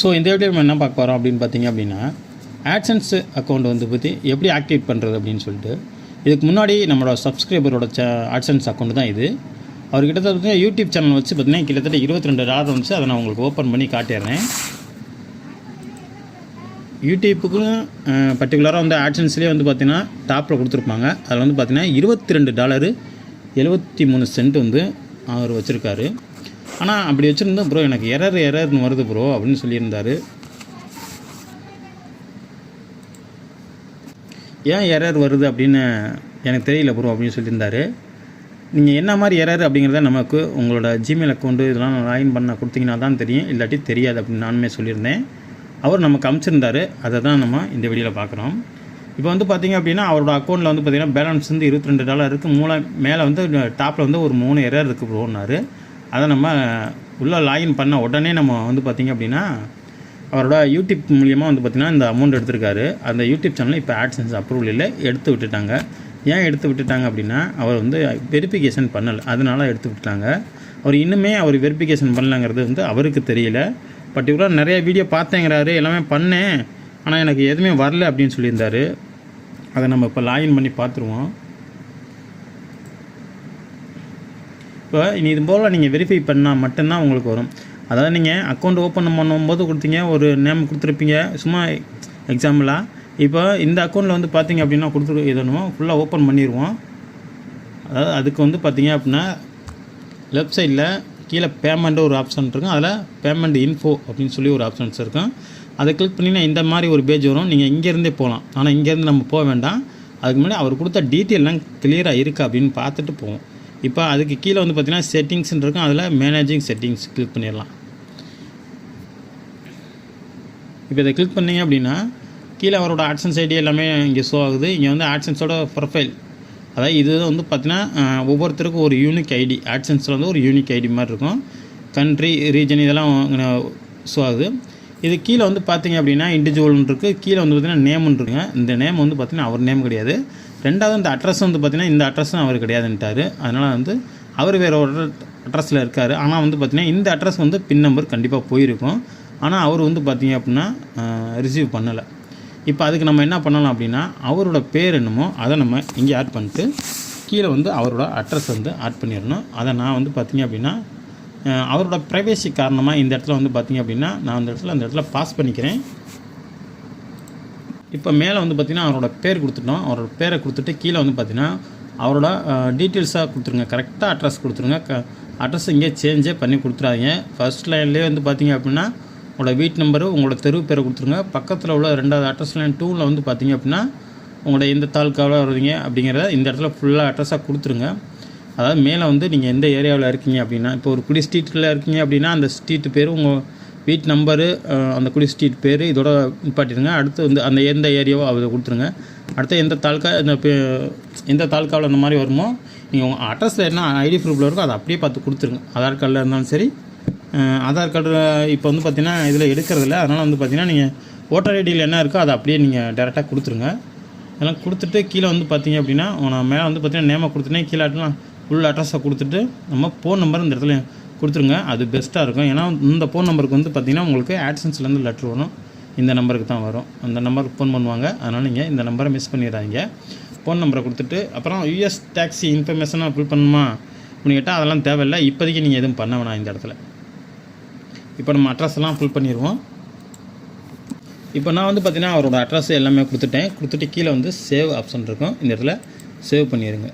So இந்த video நம்ம என்ன பார்க்க போகிறோம் அப்படின்னு பார்த்தீங்க அப்படின்னா ஆட்சன்ஸ் அக்கௌண்ட் வந்து பற்றி எப்படி ஆக்டிவேட் பண்ணுறது அப்படின்னு சொல்லிட்டு இதுக்கு முன்னாடி நம்மளோட சப்ஸ்கிரைபரோட ச ஆட்சன்ஸ் அக்கௌண்ட் தான் இது. அவர் கிட்டத்தட்ட பார்த்தீங்கன்னா யூடியூப் சேனல் வச்சு பார்த்தீங்கன்னா கிட்டத்தட்ட இருபத்தி ரெண்டு டாலர் வந்துச்சு. அதை நான் உங்களுக்கு ஓப்பன் பண்ணி காட்டிடுறேன். யூடியூப்புக்கும் பர்டிகுலராக வந்து ஆட்சன்ஸ்லேயே வந்து பார்த்தீங்கன்னா டாப்பில் கொடுத்துருப்பாங்க. அதில் வந்து பார்த்தீங்கன்னா இருபத்தி ரெண்டு டாலரு எழுபத்தி மூணு சென்ட் வந்து அவர் வச்சுருக்காரு. ஆனால் அப்படி வச்சுருந்தா ப்ரோ எனக்கு எரர் எரர்னு வருது ப்ரோ அப்படின்னு சொல்லியிருந்தாரு. ஏன் எரர் வருது அப்படின்னு எனக்கு தெரியல ப்ரோ அப்படின்னு சொல்லியிருந்தாரு. நீங்கள் என்ன மாதிரி எரர் அப்படிங்கிறத நமக்கு உங்களோட ஜிமெயில் அக்கௌண்ட்டு இதெல்லாம் லாகின் பண்ண கொடுத்தீங்கன்னா தான் தெரியும். இல்லாட்டி தெரியாது அப்படின்னு நானுமே சொல்லியிருந்தேன். அவர் நமக்கு அமுச்சிருந்தாரு அதை தான் நம்ம இந்த வீடியோவில் பார்க்குறோம். இப்போ வந்து பார்த்தீங்க அப்படின்னா அவரோட அக்கௌண்ட்டில் வந்து பார்த்தீங்கன்னா பேலன்ஸ் வந்து இருபத்தி ரெண்டு டாலர் இருக்குது மூளை மேலே வந்து டாப்பில் வந்து ஒரு மூணு எரர் இருக்குது ப்ரோன்னாரு அதை நம்ம உள்ளே லாகின் பண்ண உடனே நம்ம வந்து பார்த்திங்க அப்படின்னா அவரோட யூடியூப் மூலியமாக வந்து பார்த்திங்கன்னா இந்த அமௌண்ட் எடுத்திருக்காரு. அந்த யூடியூப் சேனலில் இப்போ ஆட்சன்ஸ் அப்ரூவல் இல்லை. எடுத்து விட்டுட்டாங்க. ஏன் எடுத்து விட்டுட்டாங்க அப்படின்னா அவர் வந்து வெரிஃபிகேஷன் பண்ணலை. அதனால எடுத்து விட்டுட்டாங்க. அவர் இன்னுமே அவர் வெரிஃபிகேஷன் பண்ணலங்கிறது வந்து அவருக்கு தெரியல. பர்டிகுலராக நிறைய வீடியோ பார்த்தேங்கிறாரு. எல்லாமே பண்ணேன். ஆனால் எனக்கு எதுவுமே வரல அப்படின்னு சொல்லியிருந்தார். அதை நம்ம இப்போ லாகின் பண்ணி பார்த்துருவோம். இப்போ இனி இது போல் நீங்கள் வெரிஃபை பண்ணால் மட்டும்தான் உங்களுக்கு வரும். அதாவது நீங்கள் அக்கௌண்ட் ஓப்பன் பண்ணும்போது கொடுத்தீங்க ஒரு நேம் கொடுத்துருப்பீங்க. சும்மா எக்ஸாம்பிளாக இப்போ இந்த அக்கௌண்ட்டில் வந்து பார்த்தீங்க அப்படின்னா கொடுத்துரு இதனுமோ ஃபுல்லாக ஓப்பன் பண்ணிடுவோம் அதாவது அதுக்கு வந்து பார்த்தீங்க அப்படின்னா லெஃப்ட் சைடில் கீழே பேமெண்ட்டு ஒரு ஆப்ஷன் இருக்கும். அதில் பேமெண்ட் இன்ஃபோ அப்படின்னு சொல்லி ஒரு ஆப்ஷன்ஸ் இருக்கும். அதை கிளிக் பண்ணிங்கன்னா இந்த மாதிரி ஒரு பேஜ் வரும். நீங்கள் இங்கேருந்தே போகலாம் ஆனால் இங்கேருந்து நம்ம போக வேண்டாம். அதுக்கு முன்னாடி அவர் கொடுத்த டீட்டெயிலாம் கிளியராக இருக்கா அப்படின்னு பார்த்துட்டு போவோம். இப்போ அதுக்கு கீழே வந்து பார்த்தீங்கன்னா செட்டிங்ஸ்னு இருக்கும். அதில் மேனேஜிங் செட்டிங்ஸ் கிளிக் பண்ணிடலாம். இப்போ இதை கிளிக் பண்ணிங்க அப்படின்னா கீழே அவரோட ஆட்சன்ஸ் ஐடி எல்லாமே இங்கே ஷோ ஆகுது. இங்கே வந்து ஆட்சன்ஸோட ப்ரொஃபைல் அதாவது இது வந்து பார்த்தீங்கன்னா ஒவ்வொருத்தருக்கும் ஒரு யூனிக் ஐடி ஆட்சன்ஸில் வந்து ஒரு யூனிக் ஐடி மாதிரி இருக்கும். கண்ட்ரி ரீஜன் இதெல்லாம் ஷோ ஆகுது. இது கீழே வந்து பார்த்தீங்க அப்படின்னா இண்டிவிஜுவல்னு இருக்குது கீழே வந்து பார்த்தீங்கன்னா நேம்னு இருக்குங்க. இந்த நேம் வந்து பார்த்திங்கன்னா அவர் நேம் கிடையாது. ரெண்டாவது இந்த அட்ரஸ் வந்து பார்த்திங்கன்னா இந்த அட்ரஸும் அவர் கிடையாதுன்ட்டார். அதனால் வந்து அவர் வேறு ஒரு அட்ரஸில் இருக்கார். ஆனால் வந்து பார்த்திங்கன்னா இந்த அட்ரஸ் வந்து பின் நம்பர் கண்டிப்பாக போயிருக்கும். ஆனால் அவர் வந்து பார்த்திங்க அப்படின்னா ரிசீவ் பண்ணலை. இப்போ அதுக்கு நம்ம என்ன பண்ணலாம் அப்படின்னா அவரோட பேர் என்னமோ அதை நம்ம இங்கே ஆட் பண்ணிட்டு கீழே வந்து அவரோட அட்ரஸ் வந்து ஆட் பண்ணிடணும். அதை நான் வந்து பார்த்தீங்க அப்படின்னா அவரோட ப்ரைவேசி காரணமாக இந்த இடத்துல வந்து பார்த்தீங்க அப்படின்னா நான் அந்த இடத்துல அந்த இடத்துல பாஸ் பண்ணிக்கிறேன். இப்போ மேலே வந்து பார்த்திங்கன்னா அவரோட பேர் கொடுத்துட்டோம். அவரோட பேரை கொடுத்துட்டு கீழே வந்து பார்த்திங்கன்னா அவரோட டீட்டெயில்ஸாக கொடுத்துருங்க. கரெக்டாக அட்ரஸ் கொடுத்துருங்க. க அட்ரஸ் இங்கே சேஞ்சே பண்ணி கொடுத்துறாதீங்க ஃபர்ஸ்ட் லைன்லேயே வந்து பார்த்தீங்க அப்படின்னா உங்களோட வீட்டு நம்பரு உங்களோட தெரு பேரை கொடுத்துருங்க. பக்கத்தில் உள்ள ரெண்டாவது அட்ரஸ் லைன் டூவில் வந்து பார்த்தீங்க அப்படின்னா உங்களோட எந்த தாலுக்காவில் வருவீங்க அப்படிங்கிறத இந்த இடத்துல ஃபுல்லாக அட்ரஸாக கொடுத்துருங்க. அதாவது மேலே வந்து நீங்கள் எந்த ஏரியாவில் இருக்கீங்க அப்படின்னா இப்போ ஒரு குடி ஸ்ட்ரீட்டில் இருக்கீங்க அப்படின்னா அந்த ஸ்ட்ரீட் பேர் உங்கள் வீட் நம்பரு uh, அந்த குடி ஸ்ட்ரீட் பேர் இதோட நிப்பாட்டிடுங்க. அடுத்து வந்து அந்த எந்த ஏரியாவோ அதை கொடுத்துருங்க. அடுத்து எந்த தாலுக்கா இந்த பே- எந்த தாலுக்காவில் அந்த மாதிரி வருமோ நீங்கள் உங்கள் அட்ரஸில் என்ன ஐடி ப்ரூஃபில் இருக்கோ அதை அப்படியே பார்த்து கொடுத்துருங்க. ஆதார் கார்டில் இருந்தாலும் சரி. ஆதார் கார்டு இப்போ வந்து பார்த்திங்கன்னா இதில் எடுக்கிறதில்ல அதனால் வந்து பார்த்தீங்கன்னா நீங்கள் ஓட்டர் ஐடியில் என்ன இருக்கோ அதை அப்படியே நீங்கள் டேரெக்டாக கொடுத்துருங்க. அதெல்லாம் கொடுத்துட்டு கீழே வந்து பார்த்தீங்க அப்படின்னா நான் மேலே வந்து பார்த்தீங்கன்னா நேமை கொடுத்துட்டேன் கீழே ஃபுல் அட்ரஸை கொடுத்துட்டு நம்ம ஃபோன் நம்பர் இந்த இடத்துல கொடுத்துருங்க. அது பெஸ்ட்டாக இருக்கும். ஏன்னா இந்த ஃபோன் நம்பருக்கு வந்து பார்த்திங்கன்னா உங்களுக்கு ஆட்சன்ஸ்லேருந்து லெட்ரு வரும். இந்த நம்பருக்கு தான் வரும். அந்த நம்பருக்கு ஃபோன் பண்ணுவாங்க. அதனால் நீங்கள் இந்த நம்பரை மிஸ் பண்ணிடுறாங்க ஃபோன் நம்பரை கொடுத்துட்டு அப்புறம் யூஎஸ் டேக்ஸி இன்ஃபர்மேஷனாக ஃபில் பண்ணுமா? அப்படின்னு கேட்டால் அதெல்லாம் தேவையில்லை. இப்போதைக்கு நீங்கள் எதுவும் பண்ண வேணாம் இந்த இடத்துல. இப்போ நம்ம அட்ரஸ் எல்லாம் ஃபில் பண்ணிடுவோம். இப்போ நான் வந்து பார்த்தீங்கன்னா அவரோட அட்ரஸ் எல்லாமே கொடுத்துட்டேன். கொடுத்துட்டு கீழே வந்து சேவ் ஆப்ஷன் இருக்கும். இந்த இடத்துல சேவ் பண்ணிடுங்க.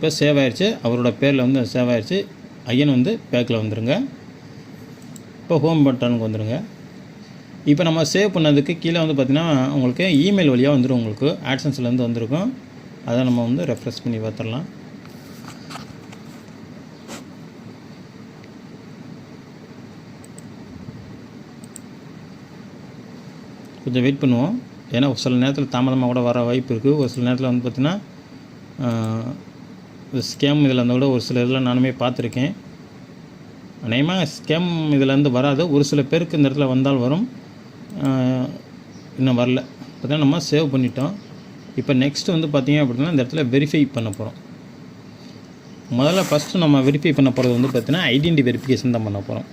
இப்போ சேவ் ஆயிடுச்சு அவரோட பேரில் வந்து சேவ் ஆயிடுச்சு ஐயன் வந்து பேக்கில் வந்துடுங்க இப்போ ஹோம் பட்டனுக்கு வந்துடுங்க இப்போ நம்ம சேவ் பண்ணதுக்கு கீழே வந்து பார்த்திங்கன்னா உங்களுக்கு இமெயில் வழியாக வந்துடும் உங்களுக்கு. ஆட்சன்ஸ்லேருந்து வந்திருக்கும். அதை நம்ம வந்து ரெஃப்ரெஷ் பண்ணி பார்த்துடலாம். கொஞ்சம் வெயிட் பண்ணுவோம். ஏன்னா ஒரு சில நேரத்தில் தாமதமாக கூட வர வாய்ப்பு இருக்குது. ஒரு சில நேரத்தில் வந்து பார்த்திங்கன்னா ஸ்கேம் இதில் இருந்தால் கூட ஒரு சில இதில் நானுமே பார்த்துருக்கேன். அநேகமாக ஸ்கேம் இதிலேருந்து வராது. ஒரு சில பேருக்கு இந்த இடத்துல வந்தால் வரும். இன்னும் வரல. பார்த்தீங்கன்னா நம்ம சேவ் பண்ணிட்டோம். இப்போ நெக்ஸ்ட்டு வந்து பார்த்திங்க அப்படின்னா இந்த இடத்துல வெரிஃபை பண்ண போகிறோம் முதல்ல ஃபஸ்ட்டு நம்ம வெரிஃபை பண்ண போகிறது வந்து பார்த்திங்கன்னா ஐடென்டி வெரிஃபிகேஷன் தான் பண்ண போகிறோம்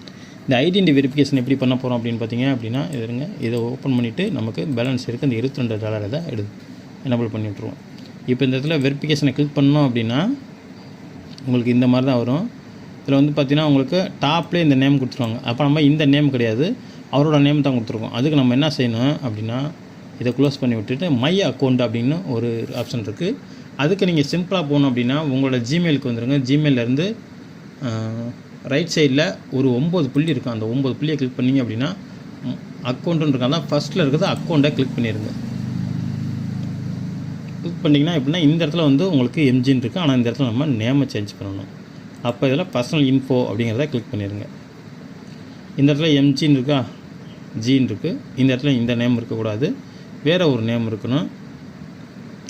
இந்த ஐடென்டி வெரிஃபிகேஷன் எப்படி பண்ண போகிறோம் அப்படின்னு பார்த்தீங்க அப்படின்னா இது இருங்க இதை ஓப்பன் பண்ணிவிட்டு நமக்கு பேலன்ஸ் இருக்குது அந்த இருபத்தி ரெண்டு டாலர் இதை எடு எனபிள் பண்ணி விட்ருவோம் இப்போ இந்த இடத்துல வெரிஃபிகேஷனை கிளிக் பண்ணோம் அப்படின்னா உங்களுக்கு இந்த மாதிரி தான் வரும். இதில் வந்து பார்த்தீங்கன்னா உங்களுக்கு டாப்லேயே இந்த நேம் கொடுத்துருவாங்க. அப்போ நம்ம இந்த நேம் கிடையாது. அவரோட நேம் தான் கொடுத்துருக்கோம். அதுக்கு நம்ம என்ன செய்யணும் அப்படின்னா இதை க்ளோஸ் பண்ணி விட்டுட்டு மை அக்கௌண்ட் அப்படின்னு ஒரு ஆப்ஷன் இருக்குது அதுக்கு நீங்கள் சிம்பிளாக போகணும் அப்படின்னா உங்களோட ஜிமெயிலுக்கு வந்துடுங்க ஜிமெயிலேருந்து ரைட் சைடில் ஒரு ஒம்பது புள்ளி இருக்கும். அந்த ஒம்பது புள்ளியை கிளிக் பண்ணீங்க அப்படின்னா அக்கௌண்ட்டுன்னு இருக்காங்க அதான் ஃபஸ்ட்டில் இருக்கிறது அக்கௌண்ட்டை கிளிக் பண்ணிடுங்க கிளிக் பண்ணிங்கன்னா எப்படின்னா இந்த இடத்துல வந்து உங்களுக்கு எம்ஜின் இருக்குது ஆனால் இந்த இடத்துல நம்ம நேமை சேஞ்ச் பண்ணணும். அப்போ இதில் பர்சனல் இன்ஃபோ அப்படிங்கிறத கிளிக் பண்ணிடுங்க இந்த இடத்துல எம்ஜின்னு இருக்கா? ஜின்னு இருக்குது இந்த இடத்துல இந்த நேம் இருக்கக்கூடாது. வேறு ஒரு நேம் இருக்கணும்.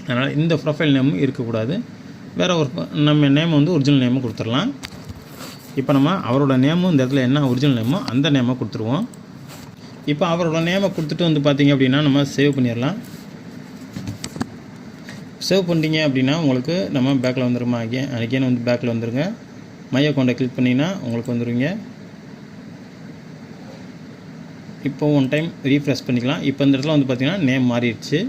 அதனால் இந்த ப்ரொஃபைல் நேமும் இருக்கக்கூடாது. வேறு ஒரு நம்ம நேம் வந்து ஒரிஜினல் நேமும் கொடுத்துடலாம். இப்போ நம்ம அவரோட நேமும் இந்த இடத்துல என்ன ஒரிஜினல் நேமோ அந்த நேமை கொடுத்துருவோம். இப்போ அவரோட நேமை கொடுத்துட்டு வந்து பார்த்திங்க அப்படின்னா நம்ம சேவ் பண்ணிடலாம். சேவ் பண்ணிட்டீங்க அப்படின்னா உங்களுக்கு நம்ம பேக்கில் வந்துருமா? அகேன் அகேன் வந்து பேக்கில் வந்துருங்க. மை அக்கௌண்ட்டை கிளிக் பண்ணிங்கன்னா உங்களுக்கு வந்துடுவீங்க இப்போ ஒன் டைம் ரீஃப்ரெஷ் பண்ணிக்கலாம். இப்போ இந்த இடத்துல வந்து பார்த்தீங்கன்னா நேம் மாறிடுச்சு.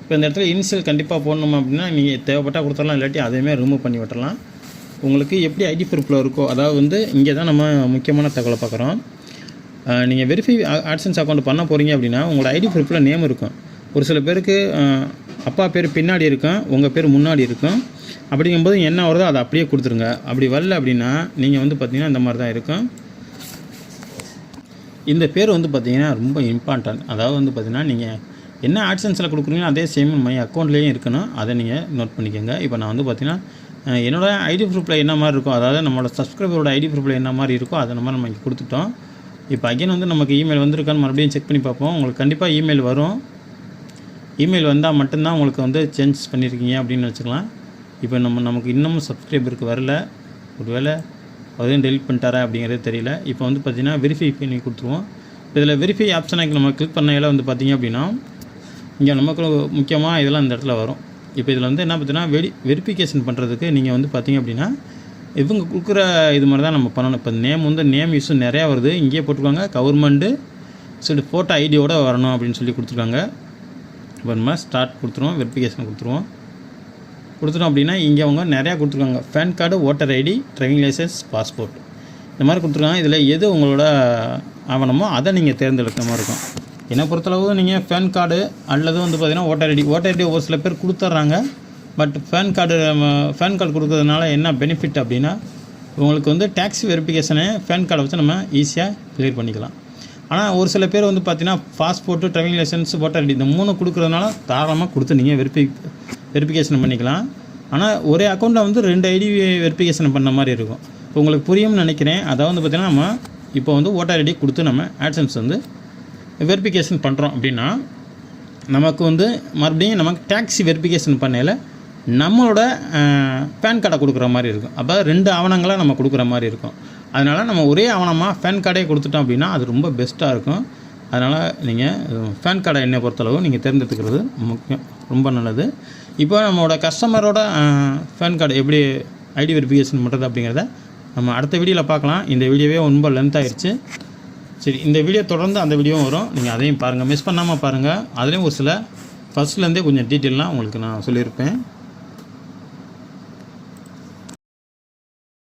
இப்போ இந்த இடத்துல இனிஷியல் கண்டிப்பாக போடணும் அப்படின்னா நீங்கள் தேவைப்பட்டால் கொடுத்துடலாம். இல்லாட்டி அதையுமே ரிமூவ் பண்ணி விட்டுறலாம் உங்களுக்கு எப்படி ஐடி ப்ரூஃபில் இருக்கோ அதாவது வந்து இங்கே தான் நம்ம முக்கியமான தகவலை பார்க்குறோம். நீங்கள் வெரிஃபை ஆட்சன்ஸ் அக்கௌண்ட் பண்ண போகிறீங்க அப்படின்னா உங்களோட ஐடி ப்ரூஃபில் நேம் இருக்கும். ஒரு சில பேருக்கு அப்பா பேர் பின்னாடி இருக்கும் உங்கள் பேர் முன்னாடி இருக்கும் அப்படிங்கும்போது என்ன வருதோ அதை அப்படியே கொடுத்துருங்க. அப்படி வரல அப்படின்னா நீங்கள் வந்து பார்த்தீங்கன்னா இந்த மாதிரி தான் இருக்கும். இந்த பேர் வந்து பார்த்தீங்கன்னா ரொம்ப இம்பார்ட்டன்ட் அதாவது வந்து பார்த்தீங்கன்னா நீங்கள் என்ன ஆட்சன்ஸில் கொடுக்குறீங்களோ அதே சேம் மை அக்கௌண்ட்லேயும் இருக்கணும். அதை நீங்கள் நோட் பண்ணிக்கோங்க. இப்போ நான் வந்து பார்த்தீங்கன்னா என்னோடய ஐடி ப்ரூஃபில் என்ன மாதிரி இருக்கும் அதாவது நம்மளோட சப்ஸ்கிரைபரோட ஐடி ப்ரூஃபில் என்ன மாதிரி இருக்கோ அதை நம்ம நம்ம கொடுத்துட்டோம். இப்போ அகைன் வந்து நமக்கு இமெயில் வந்திருக்கான்னு மறுபடியும் செக் பண்ணி பார்ப்போம். உங்களுக்கு கண்டிப்பாக இமெயில் வரும். இமெயில் வந்தால் மட்டும்தான் உங்களுக்கு வந்து சேஞ்ச் பண்ணியிருக்கீங்க அப்படின்னு வச்சுக்கலாம். இப்போ நம்ம நமக்கு இன்னமும் சப்ஸ்கிரைபருக்கு வரல. ஒருவேளை அதையும் டெலிட் பண்ணிட்டாரா அப்படிங்கிறது தெரியல. இப்போ வந்து பார்த்திங்கன்னா வெரிஃபை பண்ணி கொடுத்துருவோம். இதில் வெரிஃபை ஆப்ஷனை நம்ம கிளிக் பண்ணையில் வந்து பார்த்திங்க அப்படின்னா இங்கே நமக்கு முக்கியமாக இதெல்லாம் இந்த இடத்துல வரும். இப்போ இதில் வந்து என்ன பார்த்தீங்கன்னா வெரி வெரிஃபிகேஷன் பண்ணுறதுக்கு நீங்கள் வந்து பார்த்தீங்க அப்படின்னா இவங்க கொடுக்குற இது மாதிரி தான் நம்ம பண்ணணும். இப்போ நேம் வந்து நேம் இஷ்யூ நிறையா வருது. இங்கேயே போட்டிருக்காங்க. கவர்மெண்ட்டு சரி ஃபோட்டோ ஐடியோட வரணும் அப்படின்னு சொல்லி கொடுத்துருக்காங்க. இப்போ நம்ம ஸ்டார்ட் கொடுத்துருவோம் வெரிஃபிகேஷன் கொடுத்துருவோம். கொடுத்துட்டோம் அப்படின்னா இங்கே அவங்க நிறையா கொடுத்துருக்காங்க. PAN card voter ID driving licence passport இந்த மாதிரி கொடுத்துருக்காங்க. இதில் எது உங்களோட ஆவணமோ அதை நீங்கள் தேர்ந்தெடுக்கிற மாதிரி இருக்கும். என்னை பொறுத்தளவு நீங்கள் பேன் கார்டு அல்லது வந்து பார்த்திங்கன்னா ஓட்டர் ஐடி ஓட்டர் ஐடி ஒரு சில பேர் கொடுத்துட்றாங்க. But PAN card PAN card கொடுக்கறதுனால என்ன பெனிஃபிட் அப்படின்னா உங்களுக்கு வந்து டேக்ஸ் வெரிஃபிகேஷனை பேன் கார்டை வச்சு நம்ம ஈஸியாக கிளியர் பண்ணிக்கலாம். ஆனால் ஒரு சில பேர் வந்து பார்த்தீங்கன்னா passport driving licence voter ID இந்த மூணு கொடுக்குறதுனால தாராளமாக கொடுத்து நீங்கள் வெரிஃபி வெரிஃபிகேஷன் பண்ணிக்கலாம். ஆனால் ஒரே அக்கௌண்ட்டில் வந்து ரெண்டு ஐடி வெரிஃபிகேஷன் பண்ண மாதிரி இருக்கும். இப்போ உங்களுக்கு புரியும்னு நினைக்கிறேன். அதை வந்து பார்த்திங்கன்னா நம்ம இப்போ வந்து ஓட்டர் ஐடி கொடுத்து நம்ம ஆட்சன்ஸ் வந்து வெரிஃபிகேஷன் பண்ணுறோம் அப்படின்னா நமக்கு வந்து மறுபடியும் நமக்கு டேக்ஸி வெரிஃபிகேஷன் பண்ணையில் நம்மளோட பேன் கார்டை கொடுக்குற மாதிரி இருக்கும். அப்போ ரெண்டு ஆவணங்களாக நம்ம கொடுக்குற மாதிரி இருக்கும். அதனால் நம்ம ஒரே ஆவணமாக ஃபேன் கார்டே கொடுத்துட்டோம் அப்படின்னா அது ரொம்ப பெஸ்ட்டாக இருக்கும். அதனால் நீங்கள் ஃபேன் கார்டை என்னை பொறுத்தளவு நீங்கள் தேர்ந்தெடுத்துக்கிறது முக்கியம் ரொம்ப நல்லது. இப்போ நம்மளோட கஸ்டமரோட ஃபேன் கார்டு எப்படி ஐடி வெரிஃபிகேஷன் பண்ணுறது அப்படிங்கிறத நம்ம அடுத்த வீடியோவில் பார்க்கலாம். இந்த வீடியோவே ரொம்ப லென்த் ஆயிடுச்சு சரி இந்த வீடியோ தொடர்ந்து அந்த வீடியோவும் வரும். நீங்கள் அதையும் பாருங்கள் மிஸ் பண்ணாமல் பாருங்கள் அதுலேயும் ஒரு சில ஃபஸ்ட்லேருந்தே கொஞ்சம் டீட்டெயிலாம் உங்களுக்கு நான் சொல்லியிருப்பேன்.